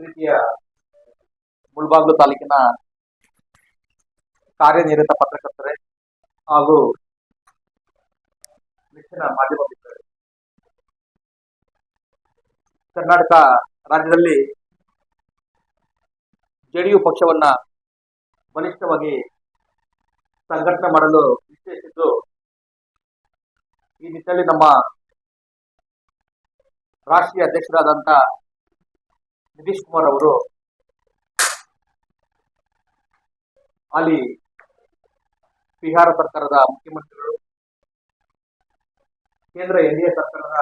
ಪ್ರೀತಿಯ ಮುಳ್ಬಾಗ್ಲು ತಾಲೂಕಿನ ಕಾರ್ಯನಿರತ ಪತ್ರಕರ್ತರೆ ಹಾಗೂ ನೆಚ್ಚಿನ ಮಾಧ್ಯಮ ಕರ್ನಾಟಕ ರಾಜ್ಯದಲ್ಲಿ ಜೆಡಿಯು ಪಕ್ಷವನ್ನ ಬಲಿಷ್ಠವಾಗಿ ಸಂಘಟನೆ ಮಾಡಲು ನಿಶ್ಚಯಿಸಿದ್ದು, ಈ ನಿಟ್ಟಿನಲ್ಲಿ ನಮ್ಮ ರಾಷ್ಟ್ರೀಯ ಅಧ್ಯಕ್ಷರಾದಂತ ನಿತೀಶ್ ಕುಮಾರ್ ಅವರು ಅಲ್ಲಿ ಬಿಹಾರ ಸರ್ಕಾರದ ಮುಖ್ಯಮಂತ್ರಿಗಳು, ಕೇಂದ್ರ ಎನ್ ಸರ್ಕಾರದ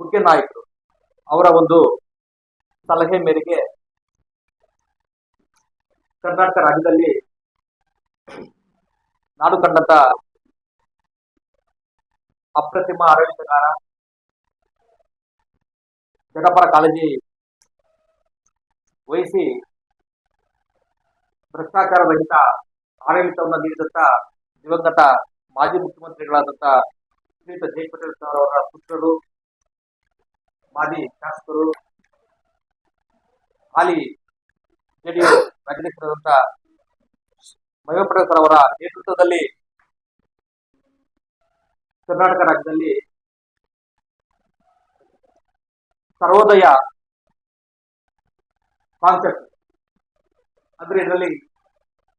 ಮುಖ್ಯ ನಾಯಕರು, ಅವರ ಒಂದು ಸಲಹೆ ಮೇರೆಗೆ ಕರ್ನಾಟಕ ರಾಜ್ಯದಲ್ಲಿ ನಾಡು ಕಂಡಂತ ಅಪ್ರತಿಮ ಆಡಳಿತಗಾರ ಜನಪರ ಕಾಳಜಿ ವಹಿಸಿ ಭ್ರಷ್ಟಾಚಾರ ರಹಿತ ಆಡಳಿತವನ್ನು ನೀಡಿದಂತ ದಿವಂಗತ ಮಾಜಿ ಮುಖ್ಯಮಂತ್ರಿಗಳಾದಂತ ಶ್ರೀಯುತ ಜೈ ಪಟೇಲ್ ಸರ್ ಅವರ ಪುತ್ರರು, ಮಾಜಿ ಶಾಸಕರು, ಹಾಲಿ ಜೆಡಿಯು ರಾಜ್ಯಾಧ್ಯಕ್ಷರಾದಂಥ ಮಹೇಂದ್ರ ಪಟೇಲ್ ಸರ್ ಅವರ ನೇತೃತ್ವದಲ್ಲಿ ಕರ್ನಾಟಕ ರಾಜ್ಯದಲ್ಲಿ ಸರ್ವೋದಯ ಕಾನ್ಸೆಪ್ಟ್ ಅಂದ್ರೆ ಇದರಲ್ಲಿ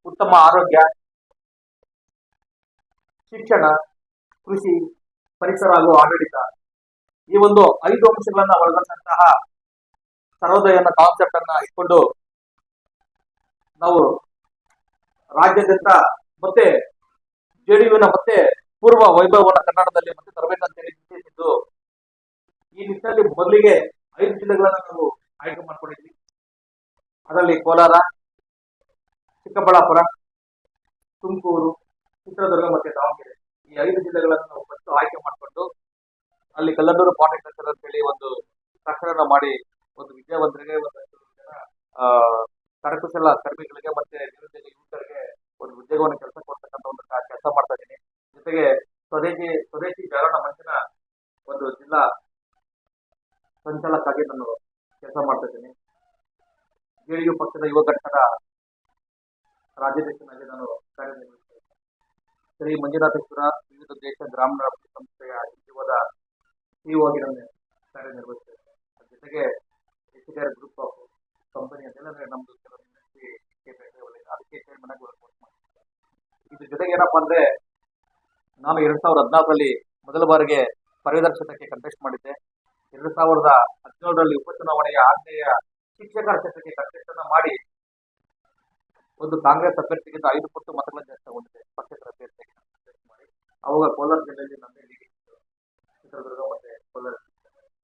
ಉತ್ತಮ ಆರೋಗ್ಯ, ಶಿಕ್ಷಣ, ಕೃಷಿ, ಪರಿಸರ ಹಾಗೂ ಆಡಳಿತ. ಈ ಒಂದು ಐದು ಅಂಶಗಳನ್ನ ಒಳಗೊಂಡಂತಹ ಸರ್ವೋದಯ ಕಾನ್ಸೆಪ್ಟ್ ಅನ್ನ ಇಟ್ಕೊಂಡು ನಾವು ರಾಜ್ಯಾದ್ಯಂತ ಮತ್ತೆ ಜೆಡಿಯುನ ಮತ್ತೆ ಪೂರ್ವ ವೈಭವವನ್ನು ಕನ್ನಡದಲ್ಲಿ ಮತ್ತೆ ತರಬೇಕಂತ ಹೇಳಿ ಈ ನಿಟ್ಟಿನಲ್ಲಿ ಮೊದಲಿಗೆ ಐದು ಜಿಲ್ಲೆಗಳನ್ನು ನಾವು ಆಯ್ಕೆ ಮಾಡ್ಕೊಂಡಿದ್ವಿ. ಅದರಲ್ಲಿ ಕೋಲಾರ, ಚಿಕ್ಕಬಳ್ಳಾಪುರ, ತುಮಕೂರು, ಚಿತ್ರದುರ್ಗ ಮತ್ತೆ ದಾವಣಗೆರೆ. ಈ ಐದು ಜಿಲ್ಲೆಗಳನ್ನು ನಾವು ಫಸ್ಟ್ ಆಯ್ಕೆ ಮಾಡಿಕೊಂಡು ಅಲ್ಲಿ ಕಲ್ಲದೂರು ಪಾಲಿಟೆಕ್ನಿಕ್ ಅಂತೇಳಿ ಒಂದು ಪ್ರಕರಣ ಮಾಡಿ ಒಂದು ವಿದ್ಯಾವಂತರಿಗೆ ಒಂದಷ್ಟು ಜನ ಕರಕುಶಲ ಕರ್ಮಿಗಳಿಗೆ ಮತ್ತೆ ನಿರುದ್ಯೋಗ ಯುವಕರಿಗೆ ಒಂದು ಉದ್ಯೋಗವನ್ನು ಕೆಲಸ ಕೊಡ್ತಕ್ಕಂಥ ಒಂದು ಕೆಲಸ ಮಾಡ್ತಾ ಇದ್ದೀನಿ. ಜೊತೆಗೆ ಸ್ವದೇಶಿ ಸ್ವದೇಶಿ ಜಾಗರಣ ಸಂಚಾಲಕಾಗಿ ನಾನು ಕೆಲಸ ಮಾಡ್ತಾ ಇದ್ದೀನಿ ಜೆಡಿಯು ಪಕ್ಷದ ಯುವ ಘಟಕದ ರಾಜ್ಯಾಧ್ಯಕ್ಷನಾಗಿ ನಾನು ಕಾರ್ಯನಿರ್ವಹಿಸ್ತಾ ಇದ್ದೀನಿ ಶ್ರೀ ಮಂಜುನಾಥೇಶ್ವರ ವಿವಿಧ ದೇಶ ಗ್ರಾಮೀಣ ಸಂಸ್ಥೆಯ ಸಚಿವದ ಸಿಇಒ ಆಗಿ ನಾನು ಕಾರ್ಯನಿರ್ವಹಿಸ್ತಾ ಇದ್ದೇನೆ ಜೊತೆಗೆ D R group of company ಅಂತೆಲ್ಲ ನಮ್ದು. ಅದಕ್ಕೆ ಚೇರ್ಮನ್ ಆಗಿ ವರ್ಕ್ ಇದ್ರ ಜೊತೆಗೆ ಏನಪ್ಪಾ ಅಂದ್ರೆ ನಾನು ಎರಡ್ ಸಾವಿರದ ಹದಿನಾಲ್ಕರಲ್ಲಿ ಮೊದಲ ಬಾರಿಗೆ ಕ್ಷೇತ್ರಕ್ಕೆ ಕಂಟೆಸ್ಟ್ ಮಾಡಿದ್ದೆ. ಎರಡ್ ಸಾವಿರದ ಹದಿನೇಳರಲ್ಲಿ ಉಪಚುನಾವಣೆಯ ಆಗ್ನೇಯ ಶಿಕ್ಷಕರ ಕ್ಷೇತ್ರಕ್ಕೆ ಕಂಟೆಸ್ಟ್ ಮಾಡಿ ಒಂದು ಕಾಂಗ್ರೆಸ್ ಅಭ್ಯರ್ಥಿಗಿಂತ ಐದು ಪಟ್ಟು ಮತಗಳನ್ನು ಜಾಸ್ತಿ ಹೊಂದಿದೆ ಪಕ್ಷೇತರ ಅಭ್ಯರ್ಥಿಯಾಗಿ ಮಾಡಿ. ಅವಾಗ ಕೋಲಾರ ಜಿಲ್ಲೆಯಲ್ಲಿ ನಮ್ಮ. ಚಿತ್ರದುರ್ಗ ಮತ್ತೆ ಕೋಲಾರ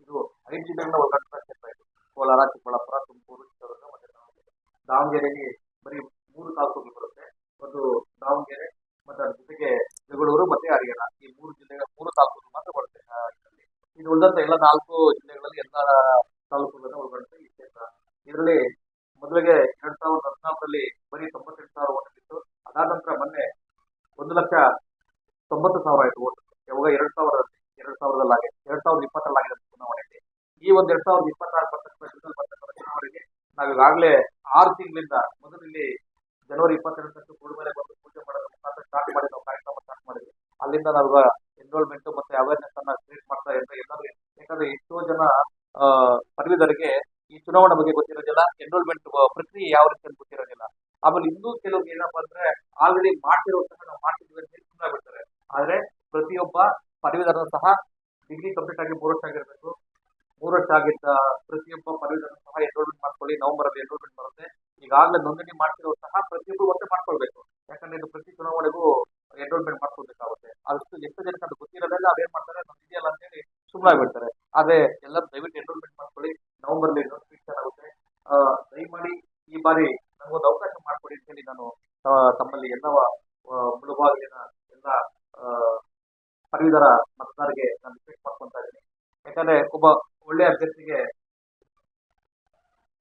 ಇದು ಐದು ಜಿಲ್ಲೆಗಳನ್ನ ಒಳಗೊಂಡ ಕ್ಷೇತ್ರ ಇದು. ಕೋಲಾರ, ಚಿಕ್ಕಬಳ್ಳಾಪುರ, ತುಮಕೂರು, ಚಿತ್ರದುರ್ಗ ಮತ್ತೆ ದಾವಣಗೆರೆ ದಾವಣಗೆರೆಗೆ ಬರೀ ಮೂರು ತಾಲೂಕುಗಳು ಬರುತ್ತೆ ಒಂದು ದಾವಣಗೆರೆ ಮತ್ತೆ ಅದ್ರ ಜೊತೆಗೆ ಜಗಳೂರು ಮತ್ತೆ ಹರಿಯಾಣ ಈ ಮೂರು ಜಿಲ್ಲೆಗಳ ಮೂರು ತಾಲೂಕುಗಳು ಮಾತ್ರ ಬರುತ್ತೆ ಆ ಇದರಲ್ಲಿ. ಇದು ಉಳಿದಂತ ಎಲ್ಲ ನಾಲ್ಕು ಜಿಲ್ಲೆಗಳಲ್ಲಿ ಎಲ್ಲ ತಾಲೂಕುಗಳನ್ನು ಒಳಗೊಂಡಿದೆ. ಈ ಕ್ಷೇತ್ರ ಇದರಲ್ಲಿ ಮೊದಲಿಗೆ ಎರಡ್ ಸಾವಿರದ ಹದಿನಾಲ್ಕರಲ್ಲಿ ಬರೀ ತೊಂಬತ್ತೆಂಟು ಸಾವಿರ ಓಟ್ ಇತ್ತು. ಅದಾದ ನಂತರ ಮೊನ್ನೆ ಒಂದು ಲಕ್ಷ ತೊಂಬತ್ತು ಸಾವಿರ ಆಯ್ತು ಓಟ್. ಯಾವಾಗ ಎರಡ್ ಸಾವಿರದಲ್ಲಿ ಎರಡ್ ಸಾವಿರದಲ್ಲಿ ಆಗಿದೆ ಎರಡ್ ಸಾವಿರದ ಇಪ್ಪತ್ತರಲ್ಲಿ ಆಗಿದೆ ಚುನಾವಣೆಗೆ ಈ ಒಂದ್ ಎರಡ್ ಸಾವಿರದ ಇಪ್ಪತ್ತಾರು ಬರ್ತಕ್ಕಂಥ ಬರ್ತಕ್ಕಂಥ ಚುನಾವಣೆಗೆ ನಾವು ಈಗಾಗಲೇ ಆರು ತಿಂಗಳಿಂದ ಮೊದಲಿಲ್ಲಿ ಜನವರಿ ಜನವರಿ ಇಪ್ಪತ್ತೆರಡರಂದು ಮೇಲೆ ಬಂದು ಪೂಜೆ ಮಾಡೋದ್ರ ಮುಖಾಂತರ ಸ್ಟಾರ್ಟ್ ಮಾಡಿ ನಾವು ಕಾರ್ಯಕ್ರಮ ಸ್ಟಾರ್ಟ್ ಮಾಡಿದ್ವಿ. ಅಲ್ಲಿಂದ ನಾವು ಎನ್ರೋಲ್ಮೆಂಟ್ ಮತ್ತೆ ಅವೇರ್ನೆಸ್ ಅನ್ನ ಕ್ರಿಯೇಟ್ ಮಾಡ್ತಾ ಇದ್ರೆ ಎಲ್ಲರೂ ಯಾಕಂದ್ರೆ ಎಷ್ಟೋ ಜನ ಪದವೀಧರಿಗೆ ಈ ಚುನಾವಣೆ ಬಗ್ಗೆ ಗೊತ್ತಿರೋದಿಲ್ಲ ಎನ್ರೋಲ್ಮೆಂಟ್ ಪ್ರಕ್ರಿಯೆ ಯಾವ ರೀತಿ ಅಂತ ಗೊತ್ತಿರೋದಿಲ್ಲ. ಆಮೇಲೆ ಇನ್ನೂ ಕೆಲವು ಏನಪ್ಪಾ ಅಂದ್ರೆ ಆಲ್ರೆಡಿ ಮಾಡ್ತಿರೋ ನಾವು ಮಾಡ್ತಿದ್ವಿ ಅಂತ ಹೇಳಿ ಬಿಡ್ತಾರೆ. ಆದ್ರೆ ಪ್ರತಿಯೊಬ್ಬ ಪದವೀಧರನ ಸಹ ಡಿಗ್ರಿ ಕಂಪ್ಲೀಟ್ ಆಗಿ ಮೂರು ವರ್ಷ ಆಗಿರ್ಬೇಕು. ಮೂರು ವರ್ಷ ಆಗಿದ್ದ ಪ್ರತಿಯೊಬ್ಬ ಪದವೀಧರನ ಸಹ ಎನ್ರೋಲ್ಮೆಂಟ್ ಮಾಡ್ಕೊಳ್ಳಿ ನವೆಂಬರ್ ಅಲ್ಲಿ ಎನ್ರೋಲ್ಮೆಂಟ್ ಬರುತ್ತೆ. ಈಗಾಗಲೇ ನೋಂದಣಿ ಮಾಡ್ತಿರೋ ಸಹ ಪ್ರತಿಯೊಬ್ಬರು ಒಟ್ಟೆ ಮಾಡ್ಕೊಳ್ಬೇಕು. ಯಾಕಂದ್ರೆ ಇದು ಪ್ರತಿ ಚುನಾವಣೆಗೂ ಎನ್ರೋಲ್ಮೆಂಟ್ ಮಾಡ್ಕೊಳ್ಬೇಕಾಗುತ್ತೆ. ಅದಷ್ಟು ಎಷ್ಟು ಜನಕ್ಕೆ ಅದು ಗೊತ್ತಿರೋದಲ್ಲ ಅದೇನ್ ಮಾಡ್ತಾರೆ ನಮ್ಗೆ ಇದೆಯಲ್ಲ ಅಂತ ಹೇಳಿ ಸುಮ್ಮನೆ ಬಿಡ್ತಾರೆ. ಆದ್ರೆ ಎಲ್ಲ ದಯವಿಟ್ಟು ಎನ್ರೋಲ್ಮೆಂಟ್ ಮಾಡ್ಕೊಳ್ಳಿ. ನವೆಂಬರ್ ನೋಟಿಫಿಕೇಶನ್ ಆಗುತ್ತೆ. ದಯಮಾಡಿ ಈ ಬಾರಿ ನನಗೊಂದು ಅವಕಾಶ ಮಾಡ್ಕೊಡಿ ಅಂತ ಹೇಳಿ ನಾನು ತಮ್ಮಲ್ಲಿ ಎಲ್ಲ ಮುಳುಬಾಗಿಲಿನ ಎಲ್ಲ ಪದವೀಧರ ಮತದಾರರಿಗೆ ನಾನು ರಿಕ್ವೆಸ್ಟ್ ಮಾಡ್ಕೊಂತ ಇದ್ದೀನಿ. ಯಾಕಂದ್ರೆ ಒಬ್ಬ ಒಳ್ಳೆ ಅಭ್ಯರ್ಥಿಗೆ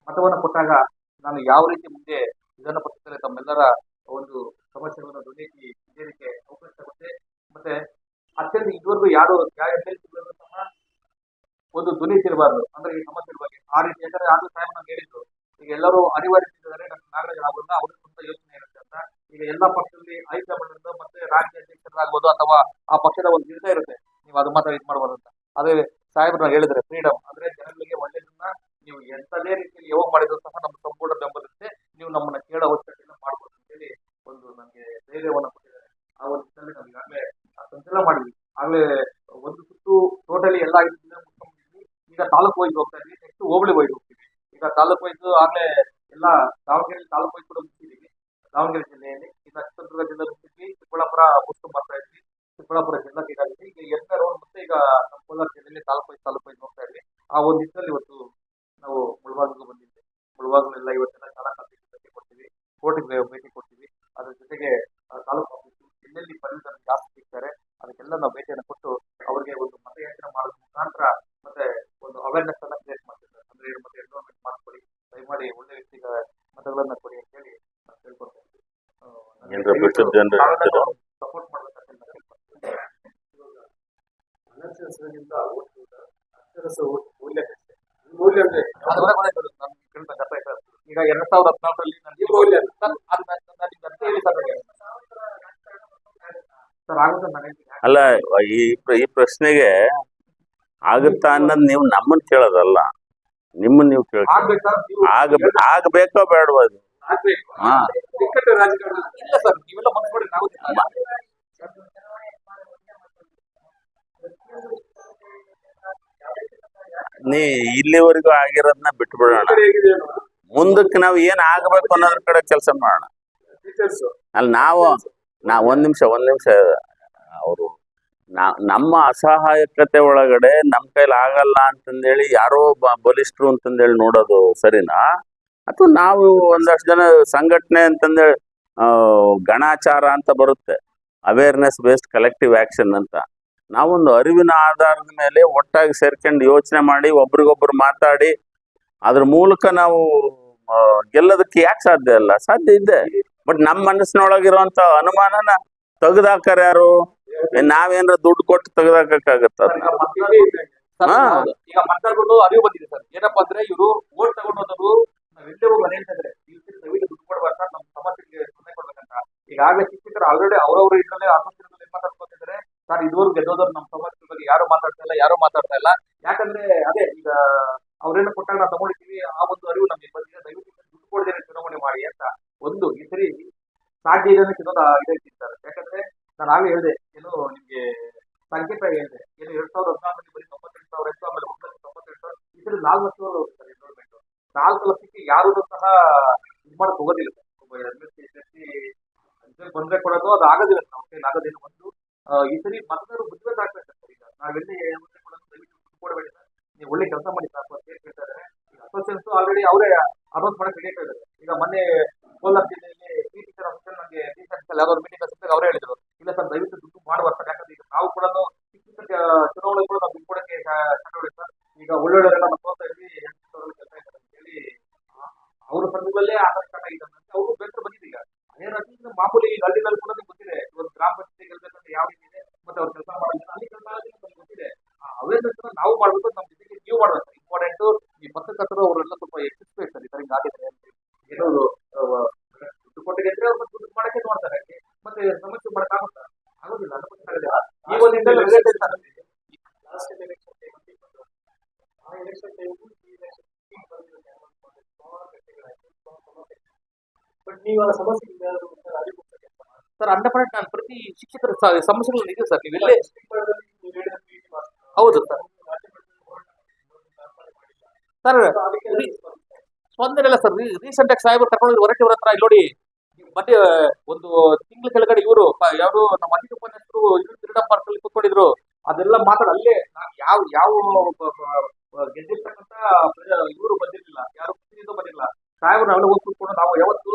ಮತವನ್ನು ಕೊಟ್ಟಾಗ ನಾನು ಯಾವ ರೀತಿ ಮುಂದೆ ವಿಧಾನ ಪರಿಷತ್ತಲ್ಲಿ ತಮ್ಮೆಲ್ಲರ ಒಂದು ಸಮಸ್ಯೆಗಳನ್ನು ಇದೇ ರೀತಿ ಅವಕಾಶ ಆಗುತ್ತೆ ಮತ್ತೆ ಅತ್ಯಂತ ಇದುವರೆಗೂ ಯಾರು ಯಾವ ಅಭ್ಯರ್ಥಿಗಳನ್ನು ಒಂದು ಧ್ವನಿ ಇರಬಾರ್ದು. ಅಂದ್ರೆ ಈ ಸಮಸ್ಯೆ ಬಗ್ಗೆ ಆ ರೀತಿ ಯಾಕಂದ್ರೆ ಆದ್ರೂ ಸಾಹೇಬ್ ನಮ್ಗೆ ಹೇಳಿದ್ರು. ಈಗ ಎಲ್ಲರೂ ಅನಿವಾರ್ಯತಿದ್ದಾರೆ ಡಾಕ್ಟರ್ ನಾಗರಾಜ್ ರಾವ್ರನ್ನ ಅವ್ರಿಗೆ ಸ್ವಂತ ಯೋಚನೆ ಇರುತ್ತೆ ಅಂತ. ಈಗ ಎಲ್ಲಾ ಪಕ್ಷದಲ್ಲಿ ಹೈಕಮಾಂಡ್ ಇಂದ ಮತ್ತೆ ರಾಜ್ಯ ಅಧ್ಯಕ್ಷರಾಗ್ಬೋದು ಅಥವಾ ಆ ಪಕ್ಷದ ಒಂದು ನಿರ್ಣಯ ಇರುತ್ತೆ. ನೀವು ಅದು ಮಾತ್ರ ಇದು ಮಾಡಬಾರ್ದು ಅಂತ. ಅದೇ ಸಾಹೇಬ್ರು ಹೇಳಿದ್ರೆ ಫ್ರೀಡಮ್ ಅಂದ್ರೆ ಜನಗಳಿಗೆ ಒಳ್ಳೇದನ್ನ ನೀವು ಎಂತದೇ ರೀತಿಯಲ್ಲಿ ಯಾವಾಗ ಮಾಡಿದ್ರು ಸಹ ನಮ್ಮ ಸಂಪೂರ್ಣ ಬೆಂಬಲ ಇರುತ್ತೆ ನೀವು ನಮ್ಮನ್ನ ಕೇಳೋ ಅವಶ್ಯಕತೆ ಇಲ್ಲ ಮಾಡ್ಬೋದು ಅಂತೇಳಿ ಒಂದು ನನಗೆ ಧೈರ್ಯವನ್ನು ಕೊಟ್ಟಿದ್ದಾರೆ ಆ ಒಂದು ನಿಟ್ಟಿನಲ್ಲಿ ನಾವು ಈಗಾಗಲೇ ಸಂಚಲನ ಮಾಡಿದ್ವಿ ಆಗ್ಲೇ ಒಂದು ಸುತ್ತು ಟೋಟಲಿ ಎಲ್ಲ ಐದು ದಿನ ಮುಗಿಸ್ಕೊಂಡಿದ್ವಿ ಈಗ ತಾಲೂಕು ವೈಸ್ ಹೋಗ್ತಾ ಇದ್ವಿ ನೆಕ್ಸ್ಟ್ ಹೋಬಳಿ ವೈಸ್ ಹೋಗ್ತೀವಿ ಈಗ ತಾಲೂಕು ವೈಸ್ ಆಗ್ಲೇ ಎಲ್ಲ ದಾವಣಗೆರೆ ತಾಲೂಕು ವೈಸ್ ಕೂಡ ಮುಗಿಸಿದೀವಿ ದಾವಣಗೆರೆ ಜಿಲ್ಲೆಯಲ್ಲಿ ಈಗ ಚಿತ್ರದುರ್ಗ ಜಿಲ್ಲೆ ಮುಗಿಸಿದ್ವಿ ಚಿಕ್ಕಬಳ್ಳಾಪುರ ಮುಗಿಸ್ಕೊಂಡು ಬರ್ತಾ ಇದ್ವಿ ಚಿಕ್ಕಬಳ್ಳಾಪುರ ಜಿಲ್ಲಾ ಈಗಾಗಿದೆ ಈಗ ಎಲ್ಲ ರೌಂಡ್ ಮತ್ತೆ ಈಗ ನಮ್ಮ ಕೋಲಾರ ಜಿಲ್ಲೆಯಲ್ಲಿ ತಾಲೂಕು ತಾಲೂಕು ಹೋಗ್ತಾ ಇದ್ವಿ. ಆ ಒಂದು ನಿಟ್ಟಿನಲ್ಲಿ ಇವತ್ತು ನಾವು ಮುಳಬಾಗಿಲು ಬಂದಿದ್ವಿ. ಮುಳಬಾಗಿಲೆಲ್ಲ ಇವತ್ತೆಲ್ಲ ಶಾಲಾ ಭೇಟಿ ಕೊಡ್ತೀವಿ. ಕೋರ್ಟಿಗೆ ಭೇಟಿ ಕೊಡ್ತೀವಿ. ಅದ್ರ ಜೊತೆಗೆ ತಾಲೂಕು ಆಫೀಸು ಎಲ್ಲೆಲ್ಲಿ ಪದವೀಧರರು ಜಾಸ್ತಿ ಸಿಗ್ತಾರೆ, ಅದಕ್ಕೆಲ್ಲ ನಾವು ಭೇಟಿಯನ್ನು ಕೊಟ್ಟು ಅವರಿಗೆ ಒಂದು ಮತಯಾಚನೆ ಮಾಡೋದ್ರ ಮುಖಾಂತರ ಮತ್ತೆ ಒಂದು ಅವೇರ್ನೆಸ್ ಅನ್ನ ಕ್ರಿಯೇಟ್ ಮಾಡ್ತಿದ್ದಾರೆ ಅಂದ್ರೆ ಮತ್ತೆ ಎನ್ರೋಲ್ಮೆಂಟ್ ಮಾಡ್ಕೊಡಿ ದಯಮಾಡಿ ಒಳ್ಳೆ ವ್ಯಕ್ತಿಗಳ ಮತಗಳನ್ನ ಕೊಡಿ ಅಂತ ಹೇಳಿ ನಾವು ಕೇಳ್ಕೊಳ್ತಾ ಇದ್ವಿ ಓಟ್ಗಿಂತ ಅಕ್ಷರಸ ಮೌಲ್ಯ ಮೌಲ್ಯ ಅಂದ್ರೆ ಈಗ ಎರಡ್ ಸಾವಿರದ ಹದಿನಾಲ್ಕರಲ್ಲಿ ಮೌಲ್ಯ ಅಲ್ಲ ಈ ಈ ಪ್ರಶ್ನೆಗೆ ಆಗುತ್ತಾ ಅನ್ನೋದು ನೀವು ನಮ್ಮನ್ನ ಕೇಳೋದಲ್ಲ. ನಿಮ್ಮನ್ನ ನೀವು ಕೇಳ ಆಗಬೇಕೋ ಬೇಡವಾ ಹಾ. ಇಲ್ಲ ಸರ್. ನೀವೆಲ್ಲ ನೀ ಇಲ್ಲಿವರೆಗೂ ಆಗಿರೋದನ್ನ ಬಿಟ್ಬಿಡೋಣ. ಮುಂದಕ್ಕೆ ನಾವು ಏನ್ ಆಗ್ಬೇಕು ಅನ್ನೋದ್ರ ಕಡೆ ಕೆಲಸ ಮಾಡೋಣ. ಅಲ್ಲಿ, ನಾವು ನಾ ಒಂದ್ ನಿಮಿಷ ಒಂದ್ ನಿಮಿಷ, ಅವರು ನಮ್ಮ ಅಸಹಾಯಕತೆ ಒಳಗಡೆ ನಮ್ ಕೈಲಿ ಆಗಲ್ಲ ಅಂತಂದೇಳಿ ಯಾರೋ ಬಲಿಷ್ಠರು ಅಂತಂದೇಳಿ ನೋಡೋದು ಸರಿನಾ? ಅಥವಾ ನಾವು ಒಂದಷ್ಟು ಜನ ಸಂಘಟನೆ ಅಂತಂದೇಳಿ ಗಣಾಚಾರ ಅಂತ ಬರುತ್ತೆ. ಅವೇರ್ನೆಸ್ ಬೇಸ್ಡ್ ಕಲೆಕ್ಟಿವ್ ಆಕ್ಷನ್ ಅಂತ. ನಾವೊಂದು ಅರಿವಿನ ಆಧಾರದ ಮೇಲೆ ಒಟ್ಟಾಗಿ ಸೇರ್ಕೊಂಡು ಯೋಚನೆ ಮಾಡಿ ಒಬ್ರಿಗೊಬ್ರು ಮಾತಾಡಿ ಅದ್ರ ಮೂಲಕ ನಾವು ಗೆಲ್ಲೋದಕ್ಕೆ ಯಾಕೆ ಸಾಧ್ಯ ಇಲ್ಲ? ಸಾಧ್ಯ ಇದೆ. ಬಟ್ ನಮ್ಮ ಮನಸ್ಸಿನೊಳಗಿರುವಂತ ಅನುಮಾನನ ತೆಗೆದಾಕಾರ ಯಾರು? ನಾವೇನಾರ ದುಡ್ಡು ಕೊಟ್ಟು ತೆಗೆದಾಕಾಗತ್ತ ಈಗ ಮತದಾರಗಳು ಅರಿವು ಬಂದಿದೆ ಸರ್. ಏನಪ್ಪಾ ಅಂದ್ರೆ ಇವರು ದುಡ್ಡು ನಮ್ಮ ಸಮಸ್ಯೆಗೆ ಕೊಡ್ಬೇಕಂತ. ಈಗಾಗಲೇ ಶಿಕ್ಷಕರು ಆಲ್ರೆಡಿ ಅವ್ರವ್ರ ಇದ್ರಲ್ಲೇ ಆಸಕ್ತಿ ಇದುವರೆಗೂ ಗೆದ್ದೋದ್ರು ನಮ್ಮ ಸಮಾಜದ ಬಗ್ಗೆ ಯಾರು ಮಾತಾಡ್ತಾ ಇಲ್ಲ, ಯಾರು ಮಾತಾಡ್ತಾ ಇಲ್ಲ. ಯಾಕಂದ್ರೆ, ಅದೇ ಈಗ ಅವ್ರೇನು ಕೊಟ್ಟಾಗ ನಾವು ತಗೊಂಡಿದ್ದೀವಿ. ಆ ಒಂದು ಅರಿವು ನಮಗೆ ಬಂದಿದೆ. ದಯವಿಟ್ಟು ದುಡ್ಡು ಕೊಡ್ದೇನೆ ಚುನಾವಣೆ ಮಾಡಿ ಅಂತ ಒಂದು ಈ ಸರಿ ಸಾಧ್ಯ ಇದೆ ಅನ್ನೋಕೆ ಇನ್ನೊಂದು ಇದೈತಿ ಯಾಕಂದ್ರೆ ನಾನು ಆಗಲೇ ಹೇಳಿದೆ, ಏನು ನಿಮ್ಗೆ ಸಂಕೇತ ಹೇಳಿದೆ. ಏನು ಎರಡ್ ಸಾವಿರದ ಹದಿನಾಲ್ಕರಲ್ಲಿ ಬರೀ ತೊಂಬತ್ತೆಂಟು ಸಾವಿರ ಇತ್ತು, ಆಮೇಲೆ ಒಂಬತ್ತು ತೊಂಬತ್ತೆಂಟು ಸಾವಿರ. ಈ ಸರಿ ನಾಲ್ಕು ಲಕ್ಷ ಹೋಗ್ತಾರೆ ಎನ್ರೋಲ್ಮೆಂಟ್ ನಾಲ್ಕು ಲಕ್ಷಕ್ಕೆ ಯಾರು ಸಹ ಇದು ಮಾಡಕ್ ಹೋಗೋದಿಲ್ಲ. ಒಬ್ಬ ಎಸ್ ಎಸ್ ಸಿ ಬಂದ್ರೆ ಕೊಡೋದು, ಅದು ಆಗೋದಿಲ್ಲ. ನಾವು ಆಗೋದಿಲ್ಲ ಈ ಸರಿ ಮತದಾರರು ಬುದ್ಧಿವಂತಾಗ್ಬೇಕು ಸರ್ ಈಗ. ನಾವೆಲ್ಲಿ ದಯವಿಟ್ಟು ಕೊಡಬೇಡಿ ಸರ್. ನೀವು ಒಳ್ಳೆ ಕೆಲಸ ಮಾಡಿ ಸರ್ ಅಂತ ಹೇಳಿ ಕೇಳ್ತಾರೆ ಈಗ ಅಸೋಸಿಯೇಷನ್ಸ್ ಆಲ್ರೆಡಿ ಅವರೇ ಅನೌನ್ಸ್ ಮಾಡಕ್ ರೆಡಿ ಇದ್ದಾರೆ. ಈಗ ಮೊನ್ನೆ ಕೋಲಾರ ಜಿಲ್ಲೆಯಲ್ಲಿ ಪಿ ಟೀಚರ್ ಅಸೋಸಿಯೇಷನ್ ನನಗೆ ಟೀಚರ್ಸ್ ಯಾವ್ದಾದ್ರು ಮೀಟಿಂಗ್ ಸಿಕ್ಕಿದಾಗ ಅವರೇ ಹೇಳಿದ್ರು. ಇಲ್ಲ ಸರ್, ದಯವಿಟ್ಟು ದುಡ್ಡು ಮಾಡುವ ಸರ್. ಯಾಕಂದ್ರೆ ಈಗ ನಾವು ಕೂಡ ಚುನಾವಣೆ ಕೂಡ ನಾವು ದುಡ್ಡು ಕೊಡಕ್ಕೆ ಕಂಡುಹಿಡಿ ಸರ್. ಈಗ ಒಳ್ಳೊಳ್ಳೆಯವರೆಲ್ಲ ನಾವು ತೋರ್ತಾ ಇದ್ವಿ ಕೆಲಸ ಇದ್ದಾರೆ ಅಂತ ಹೇಳಿ ಅವ್ರ ಸಂದರ್ಭದಲ್ಲೇ ಆಧಾರ್ ಕಾರ್ಡ್ ಆಗಿದೆ ಅಂತ ಅವರು ಬೇಸರ ಬಂದಿದೆ ಈಗ ಅದೇ ರೀತಿ ಈಗ ಮಾಮೂಲಿ ಈಗ ಹಳ್ಳಿನಲ್ಲಿ ಕೂಡ ನಿಮ್ಗೆ ಗೊತ್ತಿದೆ ಇವತ್ತು ಗ್ರಾಮ ಪಂಚಾಯತಿ ಗೆಲ್ಬೇಕಂದ್ರೆ ಯಾವ ರೀತಿ ಇದೆ ಮತ್ತೆ ಅವ್ರು ಕೆಲಸ ಮಾಡೋದಿಲ್ಲ ಅಲ್ಲಿ ಕೆಲಸ ಆಗೋದಿಲ್ಲ ನಮ್ಗೆ ಗೊತ್ತಿದೆ ಅವೇರ್ನೆಸ್ ನಾವು ಮಾಡ್ಬೇಕು ನಮ್ಮ ಜೊತೆಗೆ ನೀವು ಮಾಡ್ಬೇಕು ಇಂಪಾರ್ಟೆಂಟ್ ಈ ಪತ್ರಕರ್ತರು ಅವರೆಲ್ಲ ಸ್ವಲ್ಪ ಎಚ್ಚರಿಸ್ಬೇಕು ಸರ್ ಈ ತರ ಹಿಂಗ್ ಆಗಿದೆ ಅಂತ ಹೇಳಿ. ಏನೋ ಅದು, ಆ, ದುಡ್ಡು ಕೊಟ್ಟು ಗೆದ್ರೆ ಅವ್ರು ಮತ್ತೆ ದುಡ್ಡು ಮಾಡಕ್ಕೆ ನೋಡ್ತಾರೆ ಮತ್ತೆ ಸಮಸ್ಯೆ ಮಾಡಕ್ಕಾಗುತ್ತಾ ಆಗೋದಿಲ್ಲ ಅದು ಗೊತ್ತಾಗಲ್ಲ. ಈ ಒಂದು ನಿಟ್ಟಿನಲ್ಲಿ related sir. Last election time ಆ ಎಲೆಕ್ಷನ್ ಟೈಮ್ ಈ ಎಲೆಕ್ಷನ್ ಬಟ್ ನೀವು ಆ ಅರಿವು. ಸರ್ ಹಂಡ್ರೆಡ್ ಪರ್ಸೆಂಟ್ ನಾನು ಪ್ರತಿ ಶಿಕ್ಷಕರ ಸಮಸ್ಯೆಗಳು ಇದೆ ಸರ್ ನೀವು ಹೌದು ಸರ್. ಹೋರಾಟ. ಸರ್ ಸ್ಪಂದನೆ ಇಲ್ಲ ಸರ್ ರೀಸೆಂಟ್ ಆಗಿ ಸಾಹೇಬರು ತಗೊಂಡಿದ್ರು ಹೊರಟಿವ್ರ ಹತ್ರ ಇಲ್ಲಿ ನೋಡಿ ಮತ್ತೆ ಒಂದು ತಿಂಗಳ ಕೆಳಗಡೆ ಇವರು ಯಾರು ನಮ್ಮ ಅತಿಥಿ ಉಪನ್ಯಾಸರು ಇವರು ಕ್ರೀಡಾ ಪಾರ್ಕ್ ಅಲ್ಲಿ ಕೂತ್ಕೊಂಡಿದ್ರು. ಅದೆಲ್ಲ ಮಾತಾಡ ಅಲ್ಲೇ ಯಾವ ಯಾವ ಗೆದ್ದಿರ್ತಕ್ಕಂತ ಇವರು ಬಂದಿರಲಿಲ್ಲ. ಯಾರು ಪ್ರತಿನಿಧಿಗಳು ಬಂದಿರಲಿಲ್ಲ. ಸಾಹೇಬ್ರು ನಾವೆಲ್ಲ ಹೋಗಿ ಕೂತ್ಕೊಂಡು ನಾವು ಯಾವತ್ತು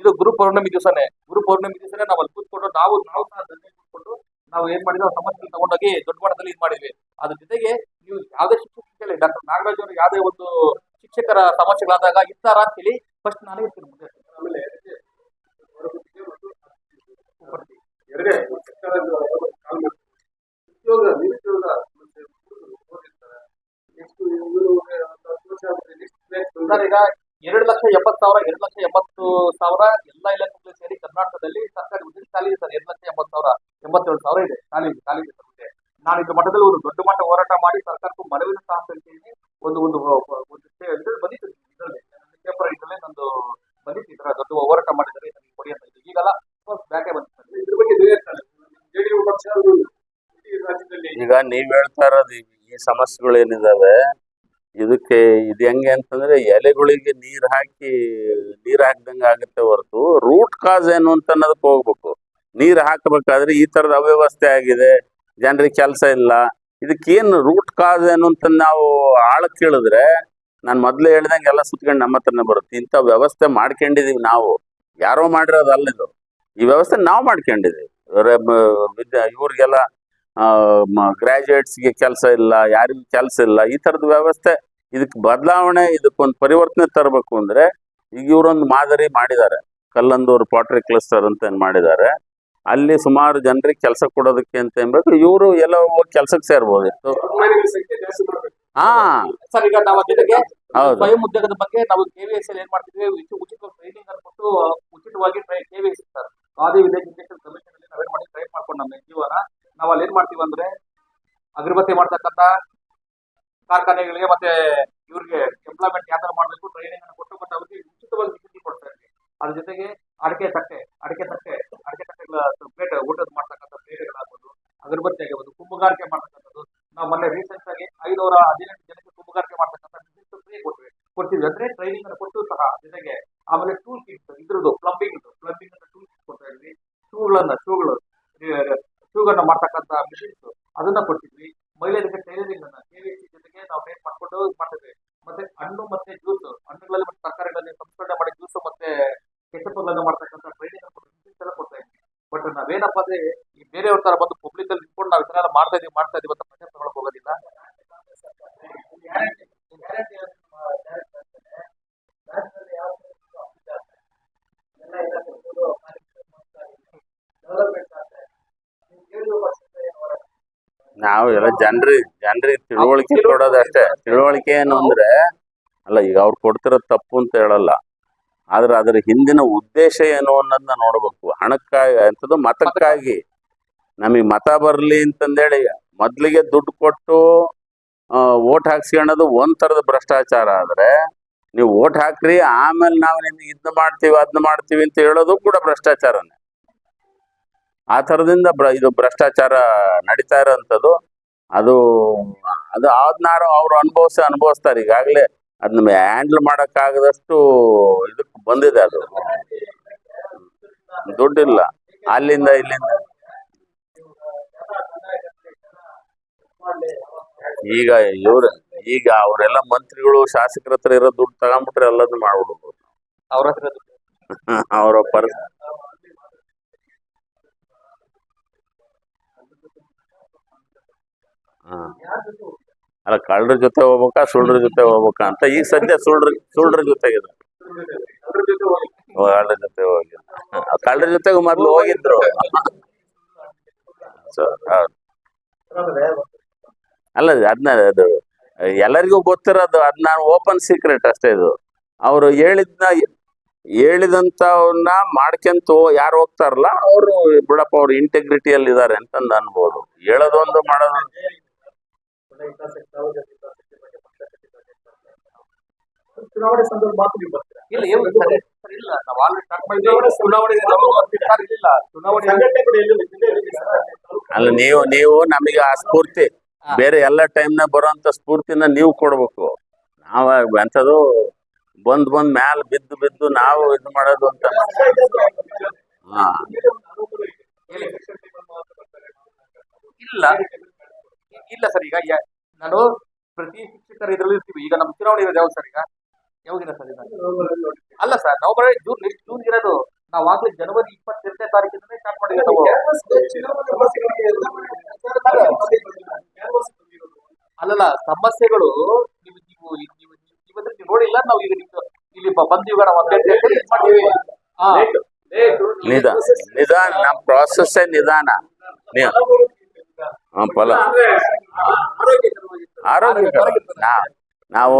ಇದು ಗುರು ಪೌರ್ಣಮಿ ದಿವಸನೇ. ಗುರು ಪೌರ್ಣಮಿ ದಿವಸನೇ ನಾವು ಅಲ್ಲಿ ಕೂತ್ಕೊಂಡು ನಾವು ನಾವು ಸಹ ದಂಡೆ ಕೂತ್ಕೊಂಡು ನಾವು ಏನ್ ಮಾಡಿದ್ವಿ? ಆ ಸಮಸ್ಯೆ ತಗೊಂಡೋಗಿ ದೊಡ್ಡ ಮಟ್ಟದಲ್ಲಿ ಇದು ಮಾಡಿದ್ವಿ. ಅದ್ರ ಜೊತೆಗೆ ನೀವು ಯಾವುದೇ ಶಿಕ್ಷಕ ಡಾಕ್ಟರ್ ನಾಗರಾಜ್ ಅವರು ಯಾವುದೇ ಒಂದು ಶಿಕ್ಷಕರ ಸಮಸ್ಯೆಗಳಾದಾಗ ಇರ್ತಾರ ಅಂತ ಹೇಳಿ ಫಸ್ಟ್ ನಾನೇ ಇರ್ತೀನಿ ಮುಂದೆ ಆಮೇಲೆ ಹೊರಗುತ್ತಿಗೆ ಮತ್ತು ಉಪಸ್ಥಿತಿ. ಎರಡೇ ಸರ್ಕಾರದ ಕಾಲ್ ಉದ್ಯೋಗ ನಿರುದ್ಯೋಗ ಸಮಸ್ಯೆ ಹುಡುಗರು ಓದಿರ್ತಾರೆ. ಈಗ ಎರಡು ಲಕ್ಷ ಎಪ್ಪತ್ತು ಸಾವಿರ, ಎರಡು ಲಕ್ಷ ಎಂಬತ್ತು ಸಾವಿರ ಎಲ್ಲ ಇಲಾಖೆಗಳು ಸೇರಿ ಕರ್ನಾಟಕದಲ್ಲಿ ಸರ್ಕಾರಿ ಹುದ್ದೆ ಖಾಲಿ ಇದೆ ಸರ್. ಎರಡು ಲಕ್ಷ ಎಂಬತ್ತು ಸಾವಿರ, ಎಂಬತ್ತೇಳು ಸಾವಿರ ಇದೆ. ಖಾಲಿ ಇದೆ ಖಾಲಿ ಇದೆ. ನಾನು ಇದ್ರ ಮಟ್ಟದಲ್ಲಿ ಒಂದು ದೊಡ್ಡ ಮಟ್ಟ ಹೋರಾಟ ಮಾಡಿ ಸರ್ಕಾರಕ್ಕೂ ಮನವಿನ ಸಹ ಸಲ್ಲಿಸಿದ್ದೀನಿ ಒಂದು ಒಂದು ಬಂದಿತ್ತು ಪೇಪರ್ ಇದರಲ್ಲಿ. ನಂದು ಬಂದಿತ್ತು ಈ ತರ ದೊಡ್ಡ ಹೋರಾಟ ಮಾಡಿದರೆ ನನಗೆ ಕೊಡಿ ಅಂತ ಇದು ಈಗಲ್ಲ ಬ್ಯಾಕೆ ಬಂದಿತ್ತು ಇದ್ರ ಬಗ್ಗೆ ಈಗ ನೀವ್ ಹೇಳ್ತಾ ಇರೋದು ಈ ಸಮಸ್ಯೆಗಳು ಏನಿದಾವೆ? ಇದಕ್ಕೆ ಇದು ಹೆಂಗೆ ಅಂತಂದ್ರೆ ಎಲೆಗಳಿಗೆ ನೀರ್ ಹಾಕಿ, ನೀರ್ ಹಾಕ್ದಂಗೆ ಆಗುತ್ತೆ ಹೊರತು ರೂಟ್ ಕಾಸ್ ಏನು ಅಂತ ಅನ್ನೋದಕ್ಕೆ ಹೋಗ್ಬೇಕು. ನೀರ್ ಹಾಕಬೇಕಾದ್ರೆ ಈ ತರದ ಅವ್ಯವಸ್ಥೆ ಆಗಿದೆ, ಜನರಿಗೆ ಕೆಲಸ ಇಲ್ಲ. ಇದಕ್ಕೇನು ರೂಟ್ ಕಾಸ್ ಏನು ಅಂತ ನಾವು ಆಳ ಕೇಳಿದ್ರೆ ನಾನು ಮೊದಲು ಹೇಳ್ದಂಗೆ ಎಲ್ಲ ಸುತ್ಕೊಂಡು ನಮ್ಮ ಹತ್ರನೇ ಬರುತ್ತೆ. ಇಂಥ ವ್ಯವಸ್ಥೆ ಮಾಡ್ಕೊಂಡಿದೀವಿ ನಾವು. ಯಾರೋ ಮಾಡಿರೋದಲ್ಲ ಇದು. ಈ ವ್ಯವಸ್ಥೆ ನಾವು ಮಾಡ್ಕೊಂಡಿದೀವಿ. ಇವ್ರಿಗೆಲ್ಲ ಗ್ರಾಜುಯೇಟ್ಸ್ಗೆ ಕೆಲಸ ಇಲ್ಲ ಯಾರಿಗೂ ಕೆಲಸ ಇಲ್ಲ ಈ ಥರದ ವ್ಯವಸ್ಥೆ ಇದಕ್ಕೆ ಬದಲಾವಣೆ ಇದಕ್ಕೊಂದು ಪರಿವರ್ತನೆ ತರಬೇಕು ಅಂದ್ರೆ ಈಗ ಇವರೊಂದು ಮಾದರಿ ಮಾಡಿದ್ದಾರೆ. ಕಲ್ಲಂದೂರು ಪಾಟ್ರಿ ಕ್ಲಸ್ಟರ್ ಅಂತ ಏನು ಮಾಡಿದ್ದಾರೆ. ಅಲ್ಲಿ ಸುಮಾರು ಜನರಿಗೆ ಕೆಲಸ ಕೊಡೋದಕ್ಕೆ ಅಂತ ಏನ್ಬೇಕು ಇವರು ಎಲ್ಲ ಹೋಗಿ ಕೆಲ್ಸಕ್ಕೆ ಸೇರ್ಬೋದಿತ್ತು ಹಾ. ಸರ್ ಈಗ ನಾವು ಜೊತೆಗೆ ಹೌದು. ಸ್ವಯಂ ಉದ್ಯೋಗದ ಬಗ್ಗೆ ನಾವು ಕೆವಿಎಸ್ ಅಲ್ಲಿ ಏನ್ ಮಾಡ್ತಿದ್ವಿ ಉಚಿತ ಉಚಿತ ಟ್ರೈನಿಂಗ್ ಅನ್ನು ಕೊಟ್ಟು ಉಚಿತವಾಗಿ KVS sir khadi village industrial commission ಅಲ್ಲಿ ನಾವೇನ್ ಮಾಡಿ ಟ್ರೈ ಮಾಡ್ಕೊಂಡು ನಮ್ಮ ಜೀವನ ನಾವು ಅಲ್ಲಿ ಏನ್ ಮಾಡ್ತೀವಿ ಅಂದ್ರೆ ಅಗರಬತ್ತಿ ಮಾಡ್ತಕ್ಕಂತ ಕಾರ್ಖಾನೆಗಳಿಗೆ ಮತ್ತೆ ಇವ್ರಿಗೆ ಎಂಪ್ಲಾಯ್ಮೆಂಟ್ ಯಾವ ಮಾಡಬೇಕು ಟ್ರೈನಿಂಗ್ ಅನ್ನು ಕೊಟ್ಟು ಮತ್ತೆ ಅವ್ರಿಗೆ ಉಚಿತವಾಗಿ ವಿದ್ಯುತ್ ಕೊಡ್ತಾ ಇರ್ತೀವಿ ಅದ್ರ ಜೊತೆಗೆ ಅಡಿಕೆ ತಟ್ಟೆ ಅಡಿಕೆ ತಟ್ಟೆ, ಅಡಿಕೆ ತಟ್ಟೆಗಳ ಪ್ಲೇಟ್ ಊಟದ ಮಾಡ್ತಕ್ಕಂಥ ಪ್ಲೇಟ್ಗಳಾಗ್ಬೋದು ಅಗರಬತ್ತಿ ಆಗಿರ್ಬೋದು, ಕುಂಭಗಾರಿಕೆ ಮಾಡ್ತಕ್ಕಂಥದ್ದು. ನಾವು ಮೊನ್ನೆ ರೀಸೆಂಟ್ ಆಗಿ ಐನೂರ ಹದಿನೆಂಟು ಜನಕ್ಕೆ ಕುಂಭಗಾರಿಕೆ ಮಾಡ್ತಕ್ಕಂಥ ಫ್ರೀ ಕೊಟ್ವಿ. ಕೊಡ್ತೀವಿ ಅಂದ್ರೆ ಟ್ರೈನಿಂಗ್ ಅನ್ನು ಕೊಟ್ಟು ಸಹ ಜೊತೆಗೆ ಆಮೇಲೆ ಟೂಲ್ ಕಿಟ್ ಇದ್ರದ್ದು ಪ್ಲಂಬಿಂಗ್ ಪ್ಲಂಬಿಂಗ್ ಅಂತ ಟೂಲ್ ಕಿಟ್ ಕೊಡ್ತಾ ಇದ್ವಿ. ಶೂಗಳನ್ನ ಶೂಗಳು ಶೂಗಳನ್ನ ಮಾಡ್ತಕ್ಕಂಥ ಮಿಷಿನ್ಸ್ ಅದನ್ನ ಕೊಟ್ಟಿದ್ವಿ ಮಹಿಳೆಯರಿಗೆ ಟೈಲರಿಂಗ್ ಅನ್ನ ಕೆವಿಸಿ ಜೊತೆಗೆ ನಾವು ಟ್ರೈನ್ ಮಾಡ್ಕೊಂಡು ಇದ್ ಮಾಡ್ತಿದ್ವಿ ಮತ್ತೆ ಹಣ್ಣು ಮತ್ತೆ ಜ್ಯೂಸ್ ಹಣ್ಣುಗಳಲ್ಲಿ ಮತ್ತೆ ತರಕಾರಿಗಳಲ್ಲಿ ಸಂಸ್ಕರಣೆ ಮಾಡಿ ಜ್ಯೂಸ್ ಮತ್ತೆ ಕೆಚಪ್ಗಳನ್ನು ಮಾಡ್ತಕ್ಕಂಥ ಟ್ರೈನಿಂಗ್ ಎಲ್ಲ ಕೊಡ್ತಾ ಇದ್ವಿ ಬಟ್ ನಾವೇನಪ್ಪ ಅಂದ್ರೆ ಈ ಬೇರೆಯವ್ರ ತರ ಬಂದು ಪಬ್ಲಿಕ್ ಅಲ್ಲಿ ನಿಂತ್ಕೊಂಡು ನಾವು ಇದನ್ನೆಲ್ಲ ಮಾಡ್ತಾ ಇದೀವಿ ಮಾಡ್ತಾ ಇದೀವಿ ಅಂತ ಮನೆ ತಗೊಳಕ್ ಹೋಗೋದಿಲ್ಲ. ನಾವು ಎಲ್ಲ ಜನರಿ ಜನರಿಗೆ ತಿಳುವಳಿಕೆ ಕೊಡೋದಷ್ಟೇ ತಿಳುವಳಿಕೆ ಏನು ಅಂದ್ರೆ ಅಲ್ಲ ಈಗ ಅವ್ರು ಕೊಡ್ತಿರೋದು ತಪ್ಪು ಅಂತ ಹೇಳಲ್ಲ. ಆದ್ರೆ ಅದ್ರ ಹಿಂದಿನ ಉದ್ದೇಶ ಏನು ಅನ್ನೋದನ್ನ ನೋಡ್ಬೇಕು. ಹಣಕ್ಕಾಗಿ ಅಂತದ್ದು ಮತಕ್ಕಾಗಿ. ನಮಗೆ ಮತ ಬರಲಿ ಅಂತಂದೇಳಿ ಮೊದ್ಲಿಗೆ ದುಡ್ಡು ಕೊಟ್ಟು ಓಟ್ ಹಾಕ್ಸ್ಕೊಳ್ಳೋದು ಒಂದ್ ತರದ ಭ್ರಷ್ಟಾಚಾರ ಆದ್ರೆ ನೀವು ಓಟ್ ಹಾಕ್ರಿ, ಆಮೇಲೆ ನಾವು ನಿಮ್ಗೆ ಇದನ್ನ ಮಾಡ್ತೀವಿ ಅದನ್ನ ಮಾಡ್ತೀವಿ ಅಂತ ಹೇಳೋದು ಕೂಡ ಭ್ರಷ್ಟಾಚಾರನೇ. ಆ ಥರದಿಂದ ಇದು ಭ್ರಷ್ಟಾಚಾರ ನಡೀತಾ ಇರೋಂಥದ್ದು. ಅದು ಅದು ಆದ್ನಾರು ಅವ್ರು ಅನುಭವಿಸಿ ಅನುಭವಿಸ್ತಾರೆ. ಈಗಾಗಲೇ ಅದನ್ನ ಹ್ಯಾಂಡಲ್ ಮಾಡೋಕ್ಕಾಗದಷ್ಟು ಇದಕ್ಕೆ ಬಂದಿದೆ ಅದು. ದುಡ್ಡಿಲ್ಲ. ಅಲ್ಲಿಂದ ಇಲ್ಲಿಂದ. ಈಗ ಇವ್ರ ಈಗ ಅವರೆಲ್ಲ ಮಂತ್ರಿಗಳು ಶಾಸಕರ ಹತ್ರ ಇರೋ ದುಡ್ಡು ತಗೊಂಡ್ಬಿಟ್ರೆ ಎಲ್ಲದನ್ನ ಮಾಡ್ಬಿಡ್ಬೋದು ಅವ್ರ ಹತ್ರ. ಅವರ ಪರ ಹಾ. ಅಲ್ಲ ಕಳ್ಳರ ಜೊತೆ ಹೋಗ್ಬೇಕಾ ಸುಳ್ಳ್ರ ಜೊತೆ ಹೋಗ್ಬೇಕಾ? ಅಂತ ಈಗ ಸದ್ಯ ಸುಳ್ಳ್ರ ಸುಳ್ಳ್ರ ಜೊತೆಗಿದೆ ಕಳ್ಳರ ಜೊತೆ ಹೋಗಿ. ಕಳ್ಳರ ಜೊತೆಗೆ ಮೊದ್ಲು ಹೋಗಿದ್ರು. ಸರ್ ಹೌದು. ಅಲ್ಲ ಅದನ್ನ ಅದು ಎಲ್ಲರಿಗೂ ಗೊತ್ತಿರೋದು ಅದ್ ನಾನು ಓಪನ್ ಸೀಕ್ರೆಟ್ ಅಷ್ಟೇ ಇದು. ಅವರು ಹೇಳಿದ್ನ ಹೇಳಿದಂಥವನ್ನ ಮಾಡ್ಕೊಂತ ಯಾರು ಹೋಗ್ತಾರಲ್ಲ ಅವರು ಬಿಡಪ್ಪ ಅವ್ರು ಇಂಟೆಗ್ರಿಟಿಯಲ್ಲಿ ಇದ್ದಾರೆ ಅಂತಂದು ಅನ್ಬೋದು. ಹೇಳೋದೊಂದು ಮಾಡೋದು ಅಲ್ಲ ನೀವು ನೀವು ನಮಗೆ ಆ ಸ್ಫೂರ್ತಿ ಬೇರೆ ಎಲ್ಲ ಟೈಮ್ನಾಗ ಬರೋಂಥ ಸ್ಫೂರ್ತಿನ ನೀವು ಕೊಡ್ಬೇಕು. ನಾವ ಎಂಥದ್ದು ಬಂದ್ ಬಂದ್ ಮ್ಯಾಲ ಬಿದ್ದು ಬಿದ್ದು ನಾವು ಇದು ಮಾಡೋದು ಅಂತ ಹಾ. ಇಲ್ಲ. ಇಲ್ಲ ಸರ್ ಈಗ ನಾನು ಪ್ರತಿ ಶಿಕ್ಷಕರು ಇದರಲ್ಲಿ ಇರ್ತೀವಿ. ಈಗ ನಮ್ಮ ಚುನಾವಣೆ ಇರೋದು ಯಾವ್ದು ಸರ್ ಈಗ? ಯಾವಾಗಿನ ಸರ್ ಈಗ ಅಲ್ಲ sir November June next June ಇರೋದು. ನಾವು ಆಗ್ಲೇ ಜನವರಿ ಇಪ್ಪತ್ತೆರಡನೇ ತಾರೀಕಿಂದಲೇ ಸ್ಟಾರ್ಟ್ ಮಾಡಿದ್ವಿ ನಾವು. ಅಲ್ಲಲ್ಲ ಸಮಸ್ಯೆಗಳು ನೀವು ನೀವು ನೀವು ಇವತ್ತು ನೀವು ನೋಡಿಲ್ಲ ನಾವು ಈಗ ನಿಮ್ದು ಇಲ್ಲಿ ಬಂದು ಬಂದೀವಿ ನಾವು ಅಭ್ಯರ್ಥಿ ಅಂತ ಹೇಳಿ ಇದ್ ಮಾಡಿದ್ವಿ. ಹಾ. ನಿಧ ನಿಧಾನ ನಮ್ಮ ಪ್ರಾಸೆಸ್ ನಿಧಾನ. ನೀವು ಹಾ, ಫಲ ಆರೋಗ್ಯ ನಾವು ನಾವು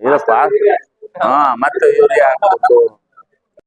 ಇದಪ್ಪ ಹಾ ಮತ್ತೆ ಯೂರಿಯಾ